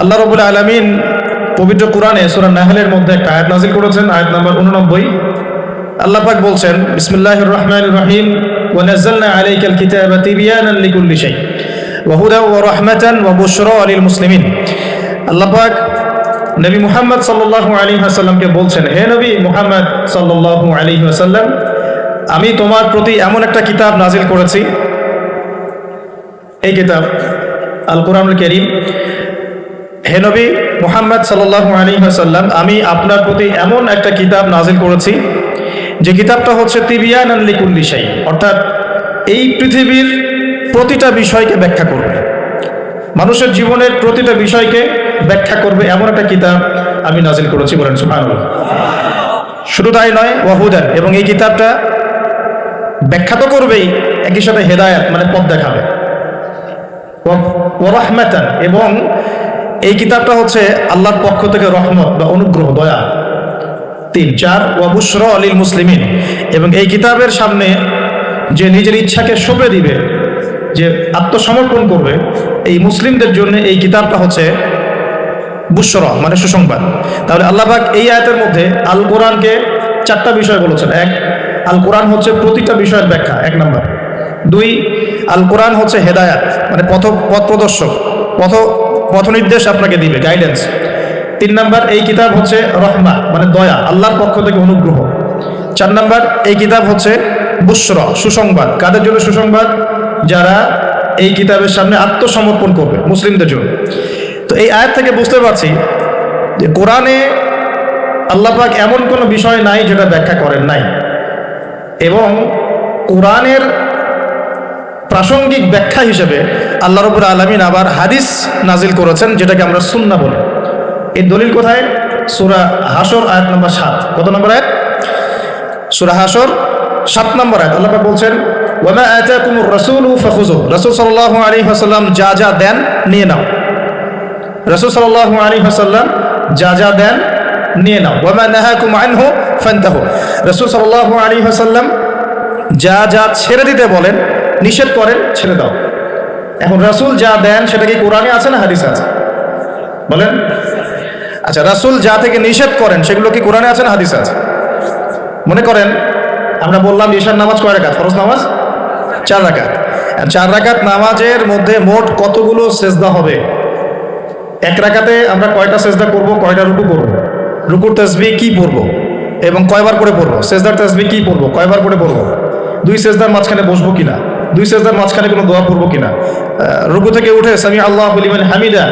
আল্লাহ রবুল আলমিন পবিত্র কোরআনে সুরা নাহলের মধ্যে একটা আয়াত নাজিল করেছেন, আয়াত নাম্বার উননব্বই। আল্লাহ পাক বলছেন বিসমিল্লাহ রহমান রহিম ওয়ানাজ্জালনা আলাইকাল কিতাবা তিবিয়ানাল লিকুল্লি শাই। ওয়া হুদা ওয়া রাহমাতান ওয়া বুশরা মুসলিমিন। আল্লাহ পাক নবী মুহাম্মদ সাল্লাল্লাহু আলী ওয়াসাল্লামকে বলছেন, হে নবী মুহাম্মদ সাল্লাল্লাহু আলী ওয়াসাল্লাম, আমি তোমার প্রতি এমন একটা কিতাব নাজিল করেছি। এই কিতাব আল কোরআনুল কারীম। হে নবী মুহাম্মদ সাল্লাল্লাহু আলাইহি ওয়াসাল্লাম, আমি আপনার প্রতি এমন একটা কিতাব নাজিল করেছি, যে কিতাবটা হচ্ছে তিবিয়ান লিকুল্লি শাই অর্থাৎ এই পৃথিবীর প্রতিটা বিষয়কে ব্যাখ্যা করবে। মানুষের জীবনের প্রতিটা বিষয়কে ব্যাখ্যা করবে এমন একটা কিতাব আমি নাজিল করেছি বলেন সুবহানাল্লাহ। শুধু তাই নয় ওয়াহুদান এবং এই কিতাবটা ব্যাখ্যা তো করবেই, একই সাথে হেদায়াত মানে পথ দেখাবে। ওরহমাতান এবং এই কিতাবটা হচ্ছে আল্লাহর পক্ষ থেকে রহমত বা অনুগ্রহ, দয়া। তিন, চার ওয়াবুসর আলীল মুসলিমিন। এবং এই কিতাবের সামনে যে নিজের ইচ্ছাকে সঁপে দিবে, যে আত্মসমর্পণ করবে, এই মুসলিমদের জন্য এই কিতাবটা হচ্ছে বুসর মানে সুসংবাদ। তাহলে আল্লাহবাক এই আয়াতের মধ্যে আল কোরআনকে চারটা বিষয় বলেছেন। এক, আল কোরআন হচ্ছে প্রতিটা বিষয়ের ব্যাখ্যা, এক নম্বর। দুই, আল কোরআন হচ্ছে হেদায়াত মানে পথ পথ প্রদর্শক, পথ পথ নির্দেশ আপনাকে দিবে গাইডেন্স তিন নম্বর, এই কিতাব হচ্ছে রহমা মানে দয়া, আল্লাহর পক্ষ থেকে অনুগ্রহ। চার নম্বর, এই কিতাব হচ্ছে বুসর, সুসংবাদ। কাদের জন্য সুসংবাদ? যারা এই কিতাবের সামনে আত্মসমর্পণ করবে, মুসলিমদের জন্য। তো এই আয়াত থেকে বুঝতে পারছি যে কোরআনে আল্লাহ পাক এমন কোনো বিষয় নাই যেটা ব্যাখ্যা করেন নাই। এবং কোরআনের প্রাসঙ্গিক ব্যাখ্যা হিসেবে আল্লাহ রবুল আলমিন আবার হাদিস নাজিল করেছেন, যেটাকে আমরা সুন্না বলি। এই দলিল কোথায়? সুরা হাসর আয়াত নম্বর সাত। কত নম্বর আয়াত? সুরা হাসর সাত নম্বর আয়াত। আল্লাহ বলছেন, ওয়ামা আতাকুমুর রাসূলু ফাখুযু রাসূল সাল্লাল্লাহু আলাইহি ওয়াসাল্লাম যা যা দেন, নিয়ে নাও। রাসূল সাল্লাল্লাহু আলাইহি ওয়াসাল্লাম যা যা দেন, নিয়ে নাও। ওয়ামা নাহাকুম আনহু ফান্তাহু। রাসূল সাল্লাল্লাহু আলাইহি ওয়াসাল্লাম যা যা ছেড়ে দিতে বলেন নিষেধ করেন, ছেড়ে দাও। এখন রাসূল যা দেন, সেটা কি কোরআনে আছে না হাদিসে আছে? বলেন। আচ্ছা রাসূল যা থেকে নিষেধ করেন, সেগুলো কি কোরআনে আছে না হাদিসে আছে? মনে করেন, আমরা বললাম ঈশার নামাজ কয় রাকাত? ফরজ নামাজ? চার আর চার রাকাত নামাজের মধ্যে মোট কতগুলো সেজদা হবে? এক রাকাতে আমরা কয়টা সেজদা করব, কয়টা রুকু করব? রুকুর তসবি কি পড়ব? এবং কয়বার করে পড়ব? সেজদার তসবি কি পড়ব? কয়বার করে পড়ব? দুই সেজদার মাঝখানে বসবো কিনা? দুই সেজদার মাঝখানে কোনো দোয়া পড়ব কিনা? রুকু থেকে উঠে সামি আল্লাহ বলিমান হামিদা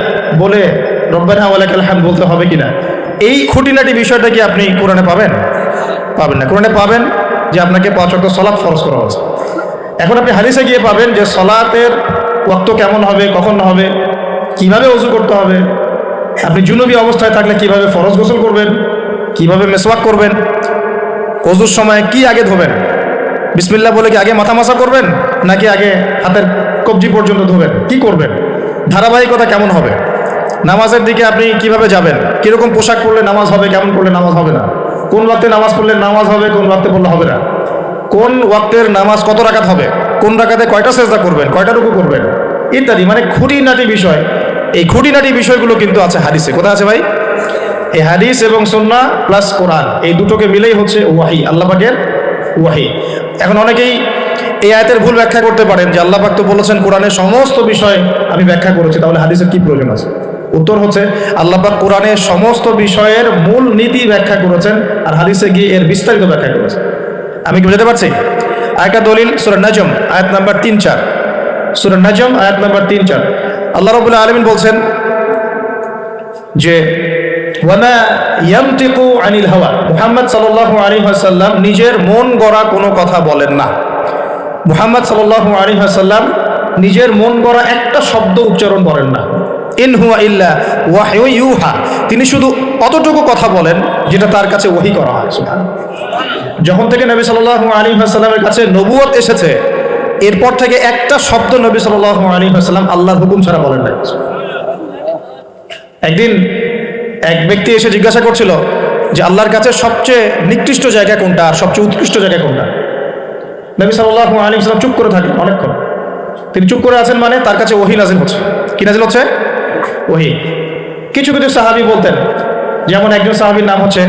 বলে, রব্বানা ওয়ালাকাল হামদ বলতে হবে কিনা? এই খুঁটিনাটি বিষয়টা কি আপনি কোরআনে পাবেন? পাবেন না। কোরআনে পাবেন যে আপনাকে পাঁচ অক্ট সলাপ ফরজ করা হয়েছে। এখন আপনি হাদিসে গিয়ে পাবেন যে সলাতের ওয়াক্ত কেমন হবে, কখন হবে, কীভাবে অজু করতে হবে, আপনি জুনুবি অবস্থায় থাকলে কীভাবে ফরজ গোসল করবেন, কীভাবে মেসওয়াক করবেন অজুর সময় কি আগে ধোবেন, বিসমিল্লাহ বলে কি আগে মাথা মাসা করবেন নাকি আগে হাতের কবজি পর্যন্ত ধোবেন? কি করবেন? ধারাবাহিকতা কেমন হবে? নামাজের দিকে আপনি কীভাবে যাবেন? কীরকম পোশাক পরলে নামাজ হবে, কেমন করলে নামাজ হবে না? কোন ওয়াক্তে নামাজ পড়লে নামাজ হবে, কোন ওয়াক্তে পড়লে হবে না? কোন ওয়াক্তের নামাজ কত রাকাত হবে? কোন রাকাতে কয়টা সেজদা করবেন? কয়টা রুকু করবেন? ইত্যাদি। মানে খুঁটিনাটি বিষয়। এই খুঁটিনাটি বিষয়গুলো কিন্তু আছে হাদিসে। কোথায় আছে ভাই? এই হাদিস এবং সন্না প্লাস কোরআন, এই দুটোকে মিলেই হচ্ছে ওয়াহি, আল্লাহ পাকের ওয়াহি। এখন অনেকেই এই আয়াতের ভুল ব্যাখ্যা করতে পারেন যে আল্লাহ পাক তো বলেছেন কোরআনের সমস্ত বিষয় আমি ব্যাখ্যা করেছি, তাহলে হাদিসের কি প্রয়োজন আছে? উত্তর হচ্ছে, আল্লাহ পাক কোরআনের সমস্ত বিষয়ের মূল নীতি ব্যাখ্যা করেছেন আর হাদিসে গিয়ে এর বিস্তারিত ব্যাখ্যা করেছেন। আমি কি বুঝতে পারছি? আরেকটা দলিল, সুরা নাজম, আয়াত নাম্বার তিন চার। সুরা নাজম, আয়াত নাম্বার তিন চার। আল্লাহ রবুল্লাহ আলমিন বলছেন যে আনিল হাওয়া। মুহাম্মদ সাল্লাল্লাহু আলাইহি ওয়াসাল্লাম নিজের মন গড়া কোনো কথা বলেন না। মুহাম্মদ সাল্লাল্লাহু আলাইহি ওয়াসাল্লাম নিজের মন গড়া একটা শব্দ উচ্চারণ করেন না। ইন হুয়া ইল্লা ইউহা। তিনি শুধু অতটুকু কথা বলেন যেটা তার কাছে ওহি করা হয় যখন থেকে নবী সাল্লাল্লাহু আলাইহি ওয়াসাল্লামের কাছে নবুয়ত এসেছে, এরপর থেকে একটা শব্দ নবী সাল্লাল্লাহু আলাইহি ওয়াসাল্লাম আল্লাহর হুকুম ছাড়া বলেন না একদিন এক ব্যক্তি এসে জিজ্ঞাসা করছিল যে, আল্লাহর কাছে সবচেয়ে নিকৃষ্ট জায়গা কোনটা? আর সবচেয়ে উৎকৃষ্ট জায়গা কোনটা? নবী সাল্লাল্লাহু আলাইহি ওয়াসাল্লাম চুপ করে থাকেন অনেকক্ষণ। তিনি চুপ করে আছেন মানে তার কাছে ওহি নাজিল হচ্ছে। কি নাজিল হচ্ছে? ওহি। কিছু কিছু সাহাবি বলতেন, যেমন একজন সাহাবির নাম হচ্ছে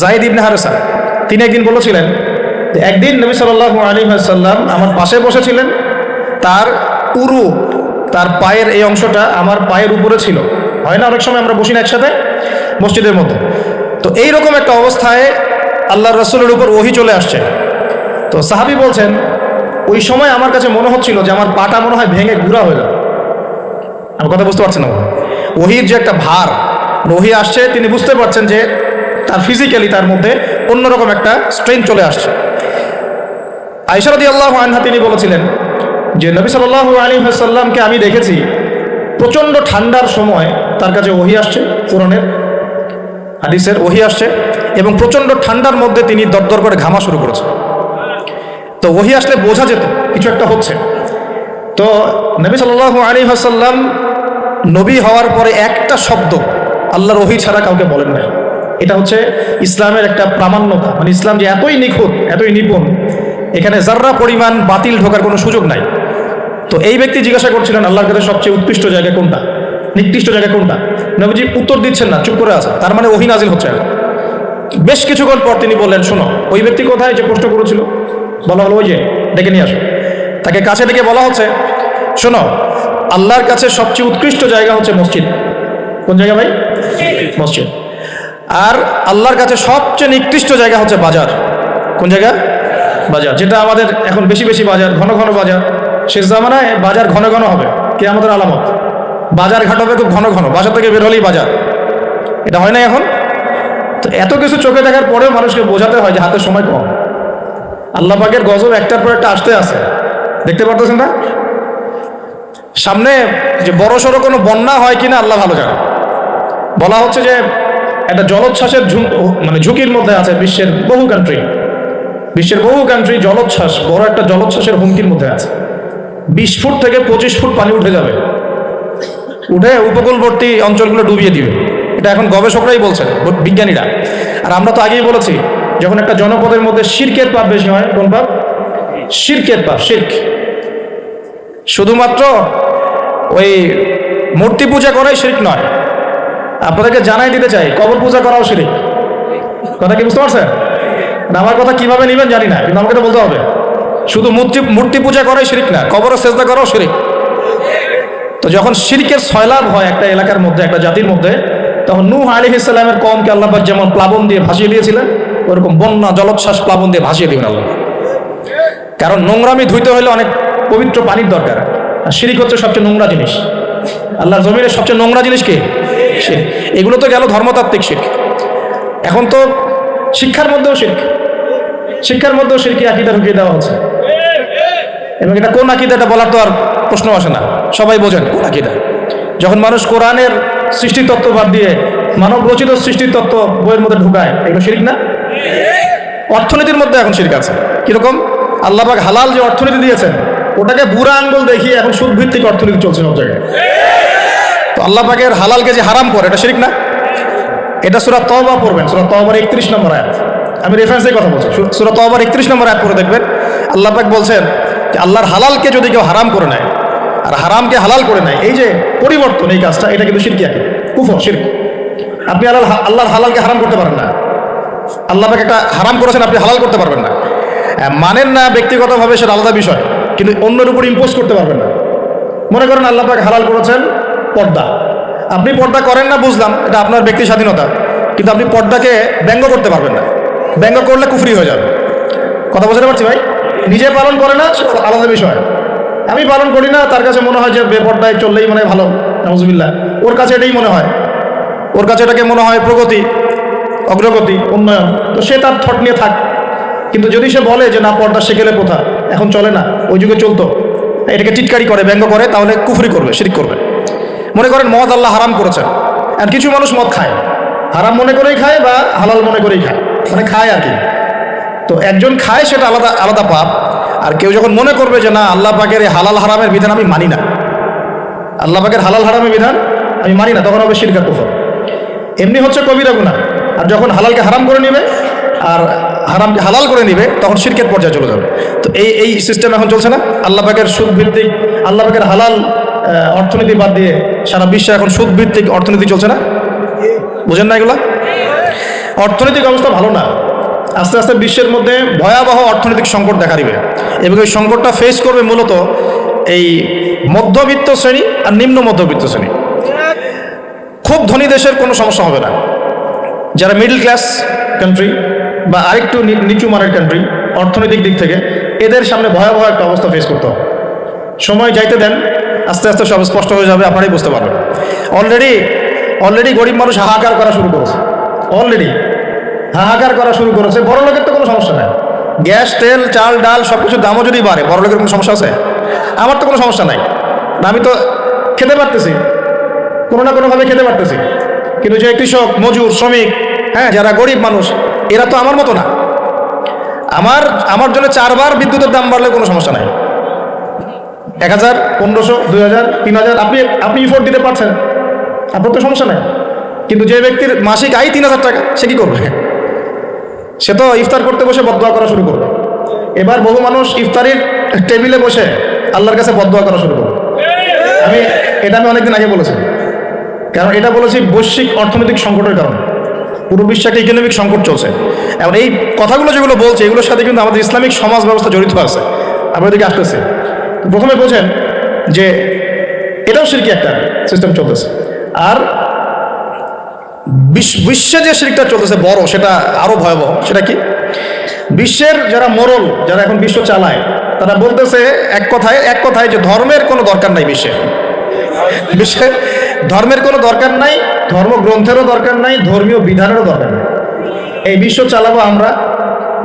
জাইদ ইবনে হারেসা। তিনি একদিন বলেছিলেন যে, একদিন নবী সাল্লাল্লাহু আলাইহি ওয়াসাল্লাম আমার পাশে বসেছিলেন, তার উরু, তার পায়ের এই অংশটা আমার পায়ের উপরে ছিল। হয় না অনেক সময় আমরা বসি না একসাথে? মসজিদের মধ্যে। তো এই রকম একটা অবস্থায় আল্লাহ রসুলের উপর ওহি চলে আসছে। তো সাহাবি বলছেন, ওই সময় আমার কাছে মনে হচ্ছিল যে আমার পাটা মনে হয় ভেঙে গুঁড়া হয়ে যাবে আমি কথা বুঝতে পারছেন না ওহির যে একটা ভার, ওহি আসছে, তিনি বুঝতে পারছেন যে তার ফিজিক্যালি তার মধ্যে অন্যরকম একটা স্ট্রেংথ চলে আসছে। আইসারদি আল্লাহ আনহা তিনি বলেছিলেন যে, নবী সাল্লাহ আলী সাল্লামকে আমি দেখেছি প্রচণ্ড ঠান্ডার সময় তার কাছে ওহি আসছে পুরনের হাদিসের ওহি আসছে এবং প্রচণ্ড ঠান্ডার মধ্যে তিনি দরদর করে ঘামা শুরু করেছেন তো ওহি আসলে বোঝা যেত, কিছু একটা হচ্ছে। তো নবী সাল্লাহ আলী হাসাল্লাম নবী হওয়ার পরে একটা শব্দ আল্লাহর ওহি ছাড়া কাউকে বলেন না এটা হচ্ছে ইসলামের একটা প্রামাণ্যতা। মানে ইসলাম যে এতই নিখুঁত, এতই নিপুণ, এখানে যার্রা পরিমাণ বাতিল ঢোকার কোনো সুযোগ নাই। তো এই ব্যক্তি জিজ্ঞাসা করছিলেন, আল্লাহর কাছে সবচেয়ে উৎকৃষ্ট জায়গা কোনটা? নিকৃষ্ট জায়গা কোনটা? নবীজি উত্তর দিচ্ছেন না, চুপ করে আছে। তার মানে ওহি নাজিল হচ্ছে। বেশ কিছুক্ষণ পর তিনি বললেন, শোনো, ওই ব্যক্তি কোথায়? যে প্রশ্ন করেছিল। বলা হলো ওই যে, ডেকে নিয়ে আসো। তাকে কাছে থেকে বলা হচ্ছে, শোনো, আল্লাহর কাছে সবচেয়ে উৎকৃষ্ট জায়গা হচ্ছে মসজিদ। কোন জায়গা ভাই? মসজিদ। আর আল্লাহর কাছে সবচেয়ে নিকৃষ্ট জায়গা হচ্ছে বাজার। কোন জায়গা? বাজার, যেটা আমাদের এখন বেশি বেশি বাজার, ঘন ঘন বাজার। শেষ জামানায় বাজার ঘন ঘন হবে কে আমাদের আলামত। বাজার ঘাট হবে খুব ঘন ঘন বাসা থেকে বের হলেই বাজার। এটা হয় না এখন? তো এত কিছু চোখে দেখার পরেও মানুষকে বোঝাতে হয় যে হাতে সময় কম। আল্লাহ পাকের গজব একটার পর একটা আসতে আছে। দেখতে পারতেছেন না? সামনে যে বড় সড়ো কোনো বন্যা হয় কিনা আল্লাহ ভালো জানে। বলা হচ্ছে যে একটা জলোচ্ছ্বাসের মানে ঝুঁকির মধ্যে আছে বিশ্বের বহু কান্ট্রি বিশ্বের বহু কান্ট্রি জলোচ্ছ্বাস, বড় একটা জলোচ্ছ্বাসের হুমকির মধ্যে আছে। বিশ ফুট থেকে পঁচিশ ফুট পানি উঠে যাবে। উঠে উপকূলবর্তী অঞ্চলগুলো ডুবিয়ে দিবে। এটা এখন গবেষকরাই বলছেন, বিজ্ঞানীরা। আর আমরা তো আগেই বলেছি যখন একটা জনপদের মধ্যে শির্কের পাপ বেশি হয়, কোন পাপ? শির্কের পাপ শির্ক শুধুমাত্র ওই মূর্তি পূজা করাই শিরিক নয়। আপনাদেরকে জানাই দিতে চাই, কবর পূজা করাও শিরিক কথা কি বুঝতে পারছেন? আমার কথা কীভাবে নেবেন জানি না, কিন্তু আমাকে তো বলতে হবে। শুধু মূর্তি মূর্তি পূজা করাই শিরিক না কবরের চেষ্টা করাও শিরিক তো যখন শিরকের সয়লাভ হয় একটা এলাকার মধ্যে, একটা জাতির মধ্যে, তখন নূহ আলী ইসলামের কমকে আল্লাহবাক যেমন প্লাবন দিয়ে ভাসিয়ে দিয়েছিলেন ওরকম বন্যা, জলোচ্ছ্বাস, প্লাবন দিয়ে ভাসিয়ে দিবেন আল্লাহ। কারণ নোংরামি ধুইতে হলে অনেক পবিত্র পানির দরকার। আর শিরিক হচ্ছে সবচেয়ে নোংরা জিনিস। আল্লাহর জমিনের সবচেয়ে নোংরা জিনিস কি। এগুলো তো গেল ধর্মতাত্ত্বিক শিখ এখন তো শিক্ষার মধ্যেও শিখ শিক্ষার মধ্যেও শিরকি আকিদা ঢুকিয়ে দেওয়া হচ্ছে। এবং এটা কোন আকিদা এটা বলার তো আর প্রশ্ন আসে না। সবাই বোঝেন কোন আকিদা। যখন মানুষ কোরআনের সৃষ্টির তত্ত্ব বাদ দিয়ে মানব রচিত সৃষ্টির তত্ত্ব বইয়ের মধ্যে ঢুকায়, এগুলো শিরিক না? অর্থনীতির মধ্যে এখন শিরিক আছে। কীরকম? আল্লাহবাক হালাল যে অর্থনীতি দিয়েছেন, ওটাকে বুড়া আঙ্গুল দেখিয়ে এখন সুদ ভিত্তিক অর্থনীতি চলছে সব জায়গায়। তো আল্লাহ পাকের হালালকে যে হারাম করে, এটা শিরিক না? এটা সুরা তওবা পড়বেন, সুরা তওবার একত্রিশ নম্বর আয়াত। আমি রেফারেন্সের কথা বলছি সুরা তওবার একত্রিশ নম্বর আয়াত পড়ে দেখবেন, আল্লাহ পাক বলছেন যে আল্লাহর হালালকে যদি কেউ হারাম করে নেয়, আর হারামকে হালাল করে নেয়, এই যে পরিবর্তন এই কাজটা, এটা কিন্তু শিরকি আকি কুফর, শিরক। আপনি আল্লাহ আল্লাহর হালালকে হারাম করতে পারেন না। আল্লাহ একটা হারাম করেছেন, আপনি হালাল করতে পারবেন না। মানেন না ব্যক্তিগতভাবে সেটা আলাদা বিষয়, কিন্তু অন্যের উপর ইম্পোজ করতে পারবেন না। মনে করেন আল্লাহ পাক হালাল করেছেন পর্দা। আপনি পর্দা করেন না, বুঝলাম, এটা আপনার ব্যক্তি স্বাধীনতা, কিন্তু আপনি পর্দাকে ব্যঙ্গ করতে পারবেন না। ব্যঙ্গ করলে কুফরি হয়ে যাবে। কথা বুঝতে পারছি ভাই? নিজে পালন করে না আলাদা বিষয়। আমি পালন করি না, তার কাছে মনে হয় যে বেপর্দায় চললেই মানে ভালো নজবিল্লা ওর কাছে এটাই মনে হয়। ওর কাছে এটাকে মনে হয় প্রগতি। অগ্রগতি, উন্নয়ন, তো সে তার থট নিয়ে থাক। কিন্তু যদি সে বলে যে, না, পর্দা সেকেলে কোথা এখন চলে না, ওই যুগে চলতো। এটাকে টিটকারি করে, ব্যঙ্গ করে, তাহলে কুফরি করবে, শিরিক করবে। মনে করেন মদ আল্লাহ হারাম করেছেন। আর কিছু মানুষ মদ খায়। হারাম মনে করেই খায় বা হালাল মনে করেই খায়? মানে খায় আর কি। তো একজন খায়, সেটা আলাদা আলাদা পাপ। আর কেউ যখন মনে করবে যে, না, আল্লাহ পাকের এই হালাল হারামের বিধান আমি মানি না। আল্লাহ পাকের হালাল হারামের বিধান আমি মানি না, তখন হবে শিরকা কুফর। এমনি হচ্ছে কবিরা গুণা আর যখন হালালকে হারাম করে নেবে আর হারামকে হালাল করে নেবে, তখন শিরকের পর্যায়ে চলে যাবে। তো এই এই সিস্টেম এখন চলছে না। আল্লাহ পাকের সুদ ভিত্তিক আল্লাহ পাকের হালাল অর্থনীতি বাদ দিয়ে সারা বিশ্বে এখন সুদ ভিত্তিক অর্থনীতি চলছে না? বুঝেন না এগুলা? অর্থনৈতিক অবস্থা ভালো না। আস্তে আস্তে বিশ্বের মধ্যে ভয়াবহ অর্থনৈতিক সংকট দেখা দিবে। এবং এই সংকটটা ফেস করবে মূলত এই মধ্যবিত্ত শ্রেণি আর নিম্ন মধ্যবিত্ত শ্রেণি। খুব ধনী দেশের কোনো সমস্যা হবে না। যারা মিডল ক্লাস কান্ট্রি বা আরেকটু নিচু মানের কান্ট্রি অর্থনৈতিক দিক থেকে, এদের সামনে ভয়াবহ একটা অবস্থা ফেস করতে হবে। সময় যাইতে দেন, আস্তে আস্তে সব স্পষ্ট হয়ে যাবে, আপনারাই বুঝতে পারবেন। অলরেডি অলরেডি গরিব মানুষ হাহাকার করা শুরু করেছে। অলরেডি হাহাকার করা শুরু করেছে। বড় লোকের তো কোনো সমস্যা নাই। গ্যাস, তেল, চাল, ডাল সব কিছুর দামও যদি বাড়ে, বড় লোকের কোনো সমস্যা আছে? আমার তো কোনো সমস্যা নাই। আমি তো খেতে পারতেছি। কোনো না কোনোভাবে খেতে পারতেছি। কিন্তু যে কৃষক মজুর, শ্রমিক হ্যাঁ যারা গরিব মানুষ, এরা তো আমার মতো না। আমার আমার জন্য চারবার বিদ্যুতের দাম বাড়লে কোনো সমস্যা নাই। এক হাজার, পনেরোশো, দুই হাজার, তিন হাজার, আপনি আপনি ইফোর্ট দিতে পারছেন। আপনার তো সমস্যা নাই। কিন্তু যে ব্যক্তির মাসিক আয় তিন হাজার টাকা, সে কী করবে? সে তো ইফতার করতে বসে বদয়া করা শুরু করবে। এবার বহু মানুষ ইফতারির টেবিলে বসে আল্লাহর কাছে বদয়া করা শুরু করবে। আমি, এটা আমি অনেকদিন আগে বলেছি। কারণ এটা বলেছি বৈশ্বিক অর্থনৈতিক সংকটের কারণে। পুরো বিশ্বে একটা ইকোনমিক সংকট চলছে। এবং এই কথাগুলো যেগুলো বলছে, এগুলোর সাথে কিন্তু আমাদের ইসলামিক সমাজ ব্যবস্থা জড়িত আছে। আমরা এদিকে আসতেছি। প্রথমে বোঝেন যে, এটাও শিরকি একটা সিস্টেম চলতেছে। আর বিশ্ব- যে শিরকটা চলতেছে বড়, সেটা আরও ভয়াবহ। সেটা কি? বিশ্বের যারা মোরল, যারা এখন বিশ্ব চালায়, তারা বলতেছে এক কথায় এক কথায় যে ধর্মের কোনো দরকার নাই বিশ্বে। বিশ্বে ধর্মের কোনো দরকার নাই, ধর্মগ্রন্থেরও দরকার নাই, ধর্মীয় বিধানেরও দরকার নেই। এই বিশ্ব চালাবো আমরা,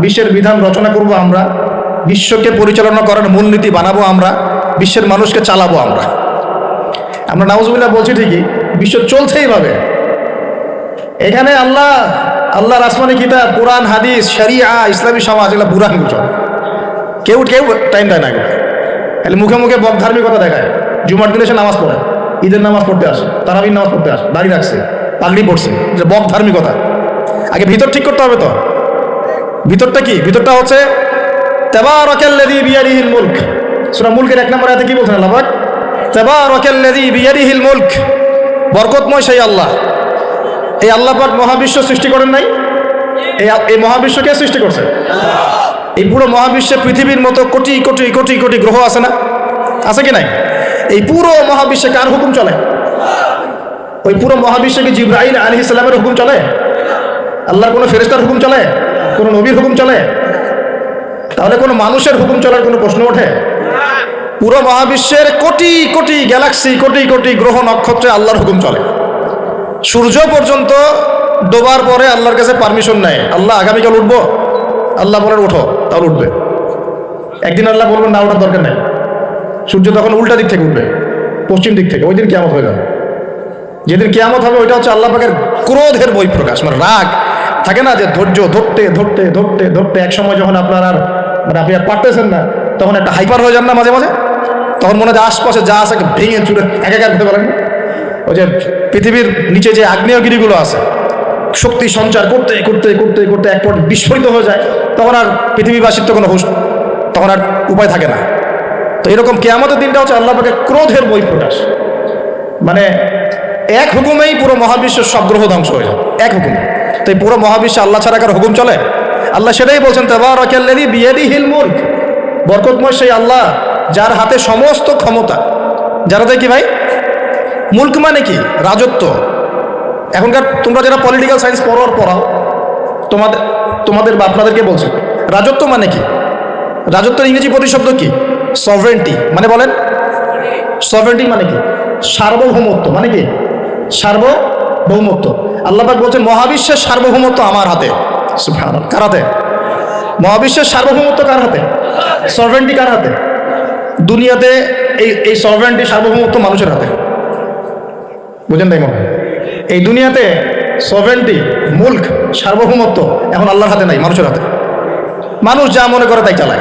বিশ্বের বিধান রচনা করব আমরা, বিশ্বকে পরিচালনা করার মূলনীতি বানাবো আমরা, বিশ্বের মানুষকে চালাবো আমরা। আমরা নাউজুবিল্লাহ বলছি ঠিকই, বিশ্ব চলছে এইভাবে। এখানে আল্লাহ আল্লাহর আসমানি কিতাব, কোরআন, হাদিস, শরিয়া, ইসলামী সমাজ, এগুলো বুরান গুজব কেউ কেউ টাইম দেয় না এগুলো খালি মুখে মুখে বক ধার্মিকতা দেখায়। জুমার দিনে সে নামাজ পড়ে। ঈদের নামাজ পড়তে আসে, তারাবির নামাজ পড়তে আসে, দাড়ি রাখছে, পাগড়ি পড়ছে যে বক ধার্মিকতা আগে ভিতর ঠিক করতে হবে তো। ভিতরটা কি? ভিতরটা হচ্ছে মুলক। মুলক। বরকতময় সেই আল্লাহ। এই মহাবিশ্ব সৃষ্টি করেন নাই? এই সৃষ্টি করছে? এই মহাবিশ্বে পৃথিবীর মতো কোটি কোটি কোটি কোটি গ্রহ আছে না? আছে কি নাই? এই পুরো মহাবিশ্বে কার হুকুম চলে? ওই পুরো মহাবিশ্বে কি জিব্রাহিম আলী ইসলামের হুকুম চলে? আল্লাহর কোনো ফেরেস্তার হুকুম চলে? কোনো নবীর হুকুম চলে? তাহলে কোনো মানুষের হুকুম চলার কোনো প্রশ্ন ওঠে? পুরো মহাবিশ্বের কোটি কোটি গ্যালাক্সি, কোটি কোটি গ্রহ নক্ষত্রে আল্লাহর হুকুম চলে। সূর্য পর্যন্ত ডোবার পরে আল্লাহর কাছে পারমিশন নেয়। আল্লাহ আগামীকাল উঠবো? আল্লাহ বলেন উঠো তাহলে উঠবে। একদিন আল্লাহ বলবেন, না, ওঠার দরকার নেই। সূর্য তখন উল্টা দিক থেকে উঠবে, পশ্চিম দিক থেকে ওই দিন কেমন হয়ে যাবে। যেদিন কেয়ামত হবে, ওইটা হচ্ছে আল্লাহ পাকের ক্রোধের বই প্রকাশ মানে রাগ। থাকে না যে ধৈর্য ধরতে ধরতে ধরতে ধরতে, এক সময় যখন আপনার আর মানে আপনি আর পারতেছেন না, তখন একটা হাইপার হয়ে যান না মাঝে মাঝে? তখন মনে হয় আশপাশে যা আছে ভেঙে চুরে একাকার হতে পারেন। ওই যে পৃথিবীর নিচে যে আগ্নেয়গিরিগুলো আছে, শক্তি সঞ্চার করতে করতে করতে করতে এক পর বিস্ফোরিত হয়ে যায়, তখন আর পৃথিবীবাসীর তো কোনো হুশ, তখন আর উপায় থাকে না। তো এরকম কেয়ামতের দিনটা হচ্ছে আল্লাহ পাকে ক্রোধের বই প্রকাশ। মানে এক হুকুমেই পুরো মহাবিশ্বের সব গ্রহ ধ্বংস হয়ে যাবে। এক হুকুম। তো এই পুরো মহাবিশ্বে আল্লাহ ছাড়া কার হুকুম চলে? আল্লাহ সেটাই বলছেন বিয়াদিহিল মুলক। বরকতময় সেই আল্লাহ যার হাতে সমস্ত ক্ষমতা। যারা কি ভাই? মুলক মানে কি? রাজত্ব। এখনকার তোমরা যারা পলিটিক্যাল সায়েন্স পড়ার পড়াও, তোমাদের তোমাদের বা আপনাদেরকে বলছি, রাজত্ব মানে কি? রাজত্বের ইংরেজি প্রতিশব্দ কি? সভরেন্টি মানে বলেন? সভরেন্টি মানে কি? সার্বভৌমত্ব মানে কি? সার্বভৌমত্ব। আল্লাহবাক বলছেন, মহাবিশ্বের সার্বভৌমত্ব আমার হাতে। কার হাতে? মহাবিশ্বের সার্বভৌমত্ব কার হাতে? সভরেন্টি কার হাতে? দুনিয়াতে এই এই সভরেন্টি সার্বভৌমত্ব মানুষের হাতে। বুঝেন তাই মনে এই দুনিয়াতে সভরেন্টি মুল্ক, সার্বভৌমত্ব এখন আল্লাহর হাতে নাই, মানুষের হাতে। মানুষ যা মনে করে তাই চালায়।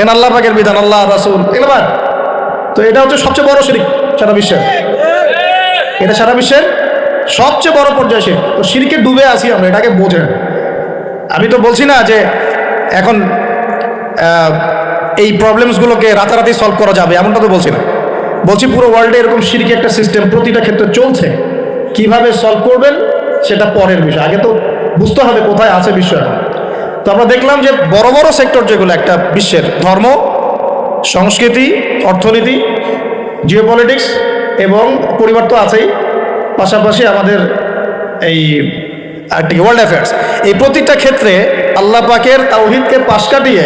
এন আল্লাহ পাকের বিধান, আল্লাহ রাসুল। এগুলো। তো এটা হচ্ছে সবচেয়ে বড় শিরিক সারা বিশ্বের। এটা সারা বিশ্বের সবচেয়ে বড় পর্যায়ে শিরিক। তো শিরকে ডুবে আসি আমরা, এটাকে বোঝেন। আমি তো বলছি না যে এখন এই প্রবলেমসগুলোকে রাতারাতি সলভ করা যাবে, এমনটা তো বলছি না। বলছি পুরো ওয়ার্ল্ডে এরকম সিরকি একটা সিস্টেম প্রতিটা ক্ষেত্রে চলছে। কীভাবে সলভ করবেন, সেটা পরের বিষয়। আগে তো বুঝতে হবে কোথায় আছে এখন তো আমরা দেখলাম যে বড় বড় সেক্টর যেগুলো, একটা বিশ্বের ধর্ম, সংস্কৃতি, অর্থনীতি জিওপলিটিক্স এবং পরিবার তো আছেই, পাশাপাশি আমাদের এই আরেকটি ওয়ার্ল্ড অ্যাফেয়ার্স এই প্রতিটা ক্ষেত্রে আল্লাহ পাকের তাওহিদকে পাশ কাটিয়ে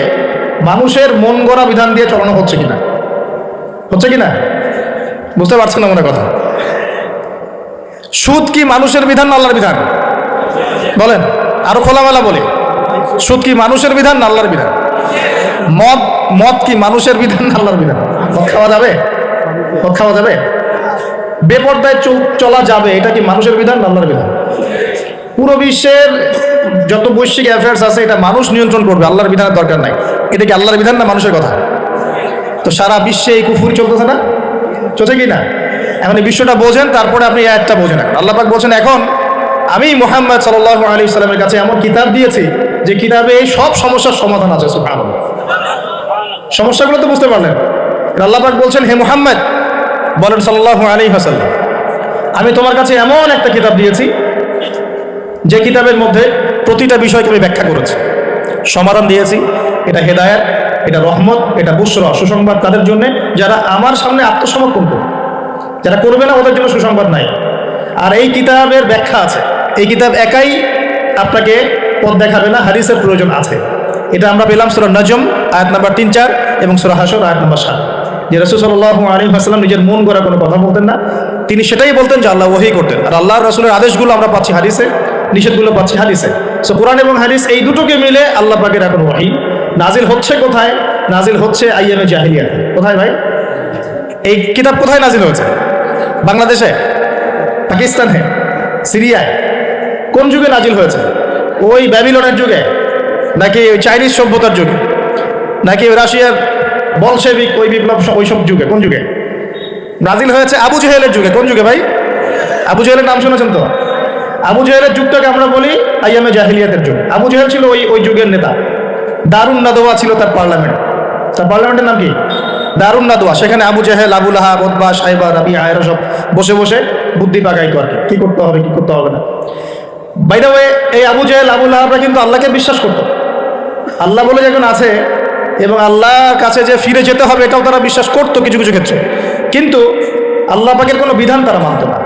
মানুষের মন গড়া বিধান দিয়ে চলানো হচ্ছে কিনা? হচ্ছে কিনা? বুঝতে পারছেন না মনে কথা? সুদ কি মানুষের বিধান না আল্লাহর বিধান? বলেন, আরও খোলামেলা বলি। সুদ কি মানুষের বিধান না আল্লাহর বিধান? মদ মদ কি মানুষের বিধান না আল্লাহর বিধান? মদ খাওয়া যাবে? মদ খাওয়া যাবে? বেপর্দায় চল- যাবে, এটা কি মানুষের বিধান না আল্লাহর বিধান? পুরো বিশ্বের যত বৈশ্বিক অ্যাফেয়ার্স আছে, এটা মানুষ নিয়ন্ত্রণ করবে, আল্লাহর বিধানের দরকার নাই। এটা কি আল্লাহর বিধান না মানুষের কথা? তো সারা বিশ্বে এই কুফুরি চলতেছে না? চলছে কি না? এখন এই বিশ্বটা বোঝেন, তারপরে আপনি একটা বোঝেন। আল্লাহ পাক বলছেন, এখন আমি মোহাম্মদ সাল্লাহ আলী সাল্লামের কাছে এমন কিতাব দিয়েছি যে কিতাবে সব সমস্যার সমাধান আছে সুবহান সমস্যাগুলো তো বুঝতে পারলেন। আল্লাহ পাক বলছেন, হে মোহাম্মদ, বলেন সাল্লাহ আলী হাসাল্লাম আমি তোমার কাছে এমন একটা কিতাব দিয়েছি, যে কিতাবের মধ্যে প্রতিটা বিষয়কে আমি ব্যাখ্যা করেছি। সমাধান দিয়েছি, এটা হেদায়াত, এটা রহমত, এটা বুসরা, সুসংবাদ তাদের জন্য, যারা আমার সামনে আত্মসমর্পণ করবে। যারা করবে না, ওদের জন্য সুসংবাদ নাই। আর এই কিতাবের ব্যাখ্যা আছে। এই কিতাব একাই আপনাকে পথ দেখাবে না, হাদিসের প্রয়োজন আছে। এটা আমরা পেলাম সুরা নজম, আয়াত নাম্বার তিন, চার এবং সুরা হাসর আয়াত নাম্বার সাত। যে রসুল সাল্লাহ আলী হাসলাম নিজের মন গড়া কোনো কথা বলতেন না, তিনি সেটাই বলতেন যে আল্লাহ ওহি করতেন। আর আল্লাহ রসুলের আদেশগুলো আমরা পাচ্ছি হাদিসে, নিষেধগুলো পাচ্ছি হাদিসে। সো কোরআন এবং হাদিস এই দুটোকে মিলে আল্লাহ পাকের এখন ওয়াহি নাজিল হচ্ছে কোথায়? নাজিল হচ্ছে আইএমএ জাহিলিয়া কোথায় ভাই? এই কিতাব কোথায় নাজিল হয়েছে? বাংলাদেশে? পাকিস্তানে? সিরিয়ায়? কোন যুগে নাজিল হয়েছে? ওই ব্যাবিলনের যুগে, নাকি ওই চাইনিজ সভ্যতার যুগে, নাকি ওই রাশিয়ার বলসেবিক ওই বিপ্লব স- ওইসব যুগে, কোন যুগে? ব্রাজিল হয়েছে আবু জেহেলের যুগে, কোন যুগে ভাই? আবু জেহেলের নাম শুনেছেন তো? আবু জেহেলের যুগটাকে আমরা বলি আইয়ামে জাহিলিয়াতের যুগ। আবু জেহেল ছিল ওই ওই যুগের নেতা। দারুণ নাদোয়া ছিল তার পার্লামেন্ট। তার পার্লামেন্টের নাম কি? দারুণ নাদোয়া সেখানে আবু জেহেল আবুল আহাব ওদবা সাইবা রাবি আয়রা সব বসে বসে বুদ্ধি পাকাই করে। কি করতে হবে, কি করতে হবে না? বাইরে ওয়ে এই আবু জেহেল আবুল আহাবরা কিন্তু আল্লাহকে বিশ্বাস করতো। আল্লাহ বলে যখন আছে, এবং আল্লাহর কাছে যে ফিরে যেতে হবে, এটাও তারা বিশ্বাস করতো কিছু কিছু ক্ষেত্রে। কিন্তু আল্লাহ পাকের কোনো বিধান তারা মানত না।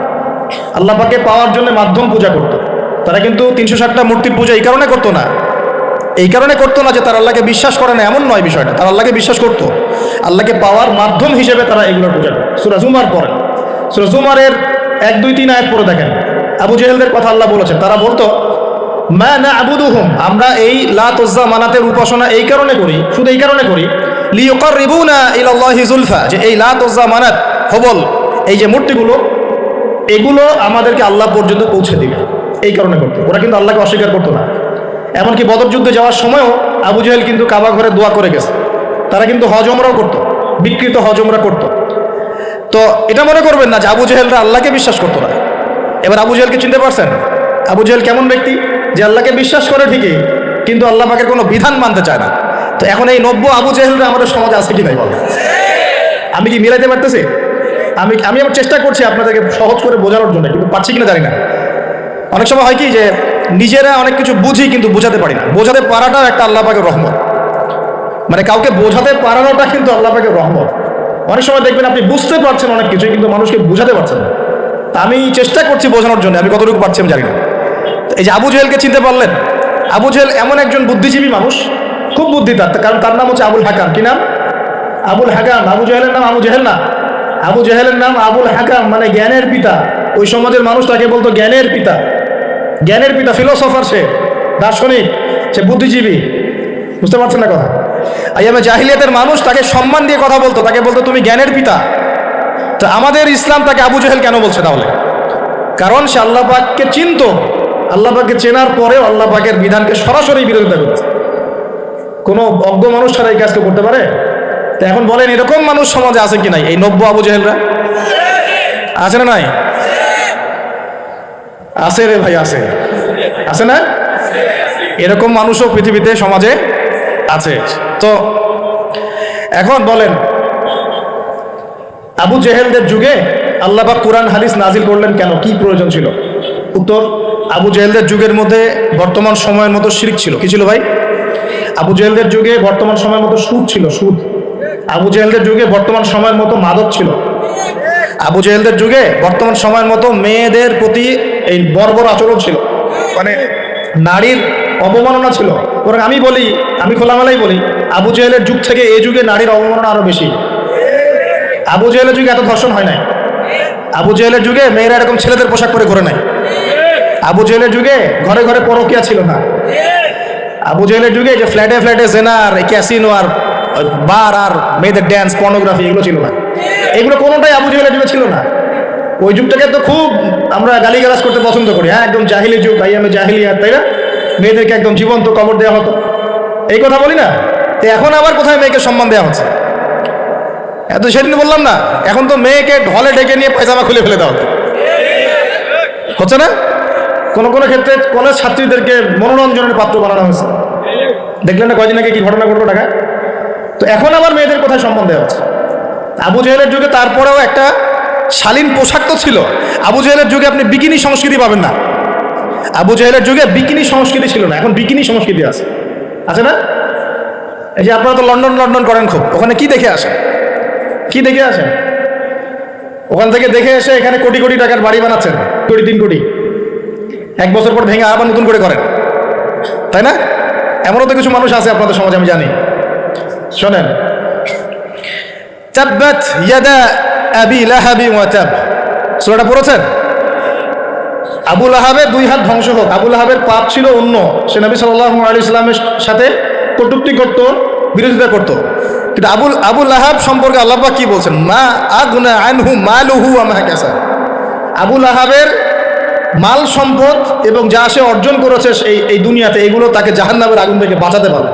আল্লাহ পাকে পাওয়ার জন্য মাধ্যম পূজা করতো। তারা কিন্তু তিনশো ষাটটা মূর্তির পূজা এই কারণে করতো না। এই কারণে করতো না যে তারা আল্লাহকে বিশ্বাস করে না, এমন নয় বিষয়টা। তারা আল্লাহকে বিশ্বাস করতো। আল্লাহকে পাওয়ার মাধ্যম হিসেবে তারা এগুলোর পূজা করতো। সুরা জুমার পরে। সুরা জুমারের এক, দুই, তিন আয়াত পরে দেখেন। আবু জেহেলদের কথা আল্লাহ বলেছেন। তারা বলতো, মা না আবুদুহুম আমরা এই লাতজ্জা মানাতের উপাসনা এই কারণে করি, শুধু এই কারণে করি। লিওকর রিবুনা ইলাল্লাহি জুলফা। যে এই লাতজ্জা মানাত, হবল, এই যে মূর্তিগুলো, এগুলো আমাদেরকে আল্লাহ পর্যন্ত পৌঁছে দিবে। এই কারণে করতো। ওরা কিন্তু আল্লাহকে অস্বীকার করতো না। এমনকি বদর যুদ্ধে যাওয়ার সময়ও আবু জেহেল কিন্তু কাবা ঘরে দোয়া করে গেছে। তারা কিন্তু হজমরাও করতো, বিকৃত হজমরা করতো। তো এটা মনে করবেন না যে আবু জেহেলরা আল্লাহকে বিশ্বাস করতো না। এবার আবু জেহেলকে চিনতে পারছেন? আবু জেহেল কেমন ব্যক্তি? যে আল্লাহকে বিশ্বাস করে ঠিকই, কিন্তু আল্লাহ পাকের কোনো বিধান মানতে চায় না। তো এখন এই নব্য আবু জেহেলরা আমাদের সমাজে আছে কি নাই বলো? আমি কি মিলাইতে পারতেছি? আমি আমি আমার চেষ্টা করছি আপনাদেরকে সহজ করে বোঝানোর জন্য, কিন্তু পারছি কিনা জানি না। অনেক সময় হয় কি যে নিজেরা অনেক কিছু বুঝি কিন্তু বোঝাতে পারি না। বোঝাতে পারাটাও একটা আল্লাহ পাকের রহমত। মানে কাউকে বোঝাতে পারানোটা কিন্তু আল্লাহ পাকের রহমত। অনেক সময় দেখবেন আপনি বুঝতে পারছেন অনেক কিছু কিন্তু মানুষকে বোঝাতে পারছেন না। আমি চেষ্টা করছি বোঝানোর জন্য, আমি কতটুকু পারছি আমি জানি না। এই যে আবু জেহেলকে চিনতে পারলেন? আবু জেহেল এমন একজন বুদ্ধিজীবী মানুষ, খুব বুদ্ধি তার কারণ তার নাম হচ্ছে আবুল হাকাম। কি নাম? আবুল হাকাম। আবু জেহেলের নাম আবু জেহেল না? আবু জেহেলের নাম আবুল হাকাম মানে জ্ঞানের পিতা। ওই সমাজের মানুষ তাকে বলতো জ্ঞানের পিতা। জ্ঞানের পিতা ফিলোসফার সে, দার্শনিক, সে বুদ্ধিজীবী। বুঝতে পারছেন না কথা? আইয়ামে জাহিলিয়াতের মানুষ তাকে সম্মান দিয়ে কথা বলতো, তাকে বলতো, তুমি জ্ঞানের পিতা। তো আমাদের ইসলাম তাকে আবু জেহেল কেন বলছে তাহলে? কারণ সে আল্লাহ পাককে চিনতো। আল্লাহ পাককে চেনার পরেও আল্লাহ পাকের বিধানকে সরাসরি বিরোধিতা করেছে। কোনো অজ্ঞ মানুষ ছাড়া এই কাজকে করতে পারে? তো এখন বলেন, এরকম মানুষ সমাজে আছে কি নাই? এই নব্য আবু জেহেলরা? আছে না নাই? আছে রে ভাই, আছে। আছে না? এরকম মানুষও পৃথিবীতে, সমাজে আছে। তো এখন বলেন আবু জেহেলদের যুগে আল্লাহ পাক কোরআন, হাদিস নাজিল করলেন কেন? কি প্রয়োজন ছিল? উত্তর, আবু জেহেলদের যুগের মধ্যে বর্তমান সময়ের মতো শিরিক ছিল। কি ছিল ভাই? আবু জেহেলদের যুগে বর্তমান সময়ের মতো সুদ ছিল, সুদ। আবু জেহেলদের যুগে বর্তমান সময়ের মতো মাদক ছিল। আবু জেহেলদের যুগে বর্তমান সময়ের মতো মেয়েদের প্রতি এই বর্বর আচরণ ছিল। মানে নারীর অবমাননা ছিল। বরং আমি বলি, আমি খোলামেলাই বলি, আবু জেহেলের যুগ থেকে এই যুগে নারীর অবমাননা আরও বেশি। আবু জেহেলের যুগে এত ধর্ষণ হয় নাই। আবু জেহেলের যুগে মেয়েরা এরকম ছেলেদের পোশাক পরে ঘরে নাই। আবু জেহেলের যুগে ঘরে ঘরে পরকিয়া ছিল না। আবু জেহেলের যুগে যে ফ্ল্যাটে ফ্ল্যাটে জেনার ক্যাসিনো আর বার আর মেয়েদের ড্যান্স পর্নোগ্রাফি এগুলো ছিল না। এগুলো কোনোটাই আবু জেহেলের যুগে ছিল না। ওই যুগটাকে তো খুব আমরা গালিগালাজ করতে পছন্দ করি। হ্যাঁ একদম জাহিলি যুগ, ভাই আমি জাহিলি আর তাই না? মেয়েদেরকে একদম জীবন্ত কবর দেওয়া হতো। এই কথা বলি না? তো এখন আবার কোথায় মেয়েকে সম্মান দেওয়া হচ্ছে? এত সেদিন বললাম না, এখন তো মেয়েকে ঢলে ডেকে নিয়ে পায়জামা খুলে ফেলে হতো হচ্ছে না? কোন কোন ক্ষেত্রে কলেজ ছাত্রীদেরকে মনোরঞ্জনের পাত্র বানানো হয়েছে। দেখলেন না কয়দিন আগে কি ঘটনা ঘটলো ঢাকায়? তো এখন আবার মেয়েদের কোথায় দেওয়া হচ্ছে আবু জেহেলের যুগে তারপরেও একটা শালীন পোশাক তো ছিল। আবু জেহেলের যুগে আপনি বিকিনি সংস্কৃতি পাবেন না। আবু জেহেলের যুগে বিকিনি সংস্কৃতি ছিল না, এখন বিকিনি সংস্কৃতি আছে। আছে না? এই যে আপনারা তো লন্ডন লন্ডন করেন খুব, ওখানে কি দেখে আসেন? কি দেখে আসেন ওখান থেকে দেখে এসে এখানে কোটি কোটি টাকার বাড়ি বানাচ্ছেন। কোটি তিন কোটি। এক বছর পর ভেঙে আবার নতুন করে করেন। তাই না? এমনও তো কিছু মানুষ আছে আপনাদের সমাজে, আমি জানি। শোনেন। তাব্বাত ইয়াদা আবি লাহাবি ওয়া তাব সূরাটা পড়েছেন? আবু লাহাবের দুই হাত ধ্বংস হোক। আবু লাহাবের পাপ ছিল অন্য। সে নবী সাল্লাল্লাহু আলাইহি সাল্লামের সাথে কটূক্তি করত, বিরোধিতা করত। কিন্তু আবুল আবু লাহাব সম্পর্কে আল্লাহ পাক কি বলছেন? মা আগনা আনহু মালুহু ওয়া মা কাসাব আবু লাহাবের মাল সম্পদ এবং যা সে অর্জন করেছে এই এই দুনিয়াতে, এগুলো তাকে জাহান্নামের আগুন থেকে বাঁচাতে পারবে।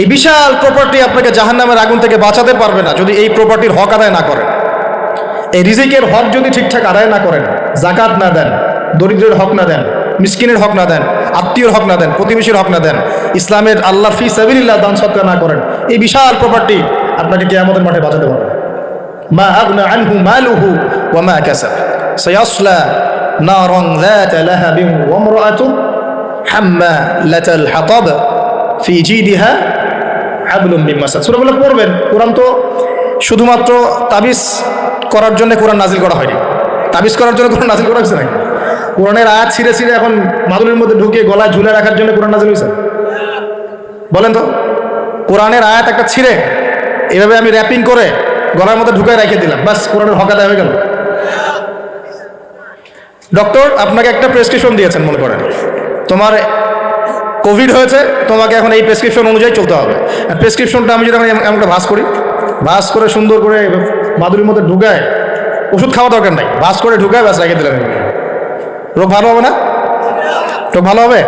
এই বিশাল প্রপার্টি আপনাকে জাহান্নামের আগুন থেকে বাঁচাতে পারবে না যদি এই প্রপার্টির হক আদায় না করেন। এই রিজিকের হক যদি ঠিকঠাক আদায় না করেন, জাকাত না দেন, দরিদ্রের হক না দেন, মিসকিনের হক না দেন আত্মীয়র হক না দেন, প্রতিবেশীর হক না দেন, ইসলামের আল্লাহ ফি সাবিল্লাহ দান সৎকার না করেন, এই বিশাল প্রপার্টি আপনাকে কে আমাদের মাঠে বাঁচাতে পারবে। মা আগনা আনহু মালুহু ওয়া মা কাসাব। সায়াসলা নারং যাত লাহাবিন ওয়া ইমরাআতু হাম্মালাতাল হাতাব ফি জিদিহা হাবলুম মিন মাসাদ। সূরা বলে পড়বেন, কোরআন তো শুধুমাত্র তাবিজ করার জন্য কোরআন নাজিল করা হয়নি। তাবিজ করার জন্য কোরআন নাজিল করা হয়েছে নাকি? কোরআনের আয়াত ছিঁড়ে ছিঁড়ে এখন মাদুরের মধ্যে ঢুকিয়ে গলায় ঝুলে রাখার জন্য কোরআন নাজিল হয়েছে। বলেন তো, কোরআনের আয়াত একটা ছিঁড়ে, এভাবে আমি র্যাপিং করে গলার মধ্যে ঢুকায় রেখে দিলাম, বাস কোরআনের হকাদা হয়ে গেল। ডক্টর, আপনাকে একটা প্রেসক্রিপশন দিয়েছেন মনে করেন। তোমার কোভিড হয়েছে, তোমাকে এখন এই প্রেসক্রিপশন অনুযায়ী চলতে হবে। প্রেসক্রিপশনটা আমি যদি এখন একটা ভাস করি, ভাস করে সুন্দর করে মাদুরির মধ্যে ঢুকায়, ওষুধ খাওয়া দরকার নাই, ভাস করে ঢুকায় ব্যাস রেখে দিলাম রোগ ভালো হবে না? রোগ ভালো হবে?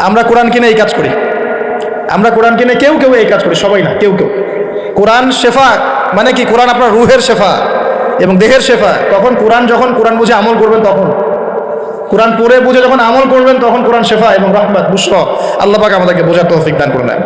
আমরা কোরআন কিনে এই কাজ করি। আমরা কোরআন কিনে কেউ কেউ এই কাজ করি, সবাই না, কেউ কেউ। কোরআন শেফা মানে কি? কোরআন আপনার রুহের শেফা এবং দেহের শেফা। তখন কোরআন যখন কোরআন বুঝে আমল করবেন তখন। কোরআন পড়ে বুঝে যখন আমল করবেন তখন কোরআন শেফা এবং রহমত বুসর আল্লাহ পাক আমাদেরকে বোঝার তৌফিক দান করলেন